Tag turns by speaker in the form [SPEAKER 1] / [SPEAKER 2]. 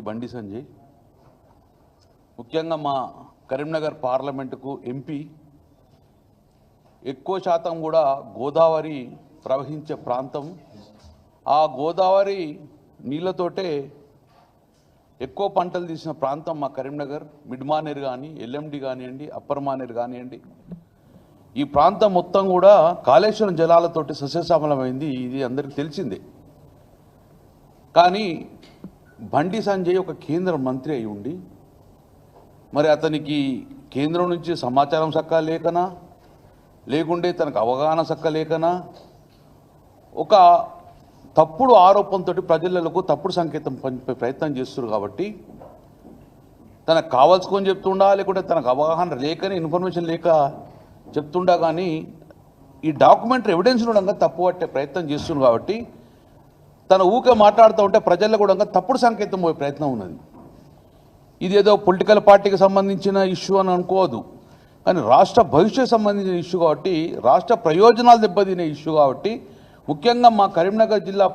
[SPEAKER 1] బండి సంజయ్. ముఖ్యంగా మా కరీంనగర్ పార్లమెంటుకు ఎంపీ ఎక్కువ శాతం కూడా గోదావరి ప్రవహించే ప్రాంతం. ఆ గోదావరి నీళ్ళతోటే ఎక్కువ పంటలు తీసిన ప్రాంతం మా కరీంనగర్. మిడ్మానేర్ కానీ ఎల్ఎండి కానివ్వండి అప్పర్ మానేర్ కానివ్వండి. ఈ ప్రాంతం మొత్తం కూడా కాళేశ్వరం జలాలతోటి సస్యశ్యామలమైంది ఇది అందరికీ తెలిసిందే. కానీ బండి సంజయ్ ఒక కేంద్ర మంత్రి అయి ఉండి మరి అతనికి కేంద్రం నుంచి సమాచారం సక్క లేకనా? లేకుంటే తనకు అవగాహన సక్క లేకనా? ఒక తప్పుడు ఆరోపణతో ప్రజలకు తప్పుడు సంకేతం పంపే ప్రయత్నం చేస్తున్నారు కాబట్టి తనకు కావాల్సుకొని చెప్తుండా లేకుంటే తనకు అవగాహన లేకని ఇన్ఫర్మేషన్ లేక చెప్తుండా కానీ ఈ డాక్యుమెంటరీ ఎవిడెన్స్ ఉండగా తప్పు పట్టే ప్రయత్నం చేస్తున్నారు కాబట్టి తన ఊకే మాట్లాడుతూ ఉంటే ప్రజల్లో కూడా తప్పుడు సంకేతం పోయే ప్రయత్నం ఉన్నది. ఇదేదో పొలిటికల్ పార్టీకి సంబంధించిన ఇష్యూ అని అనుకోవద్దు. కానీ రాష్ట్ర భవిష్యత్ సంబంధించిన ఇష్యూ కాబట్టి రాష్ట్ర ప్రయోజనాలు దెబ్బతినే ఇష్యూ కాబట్టి ముఖ్యంగా మా కరీంనగర్ జిల్లా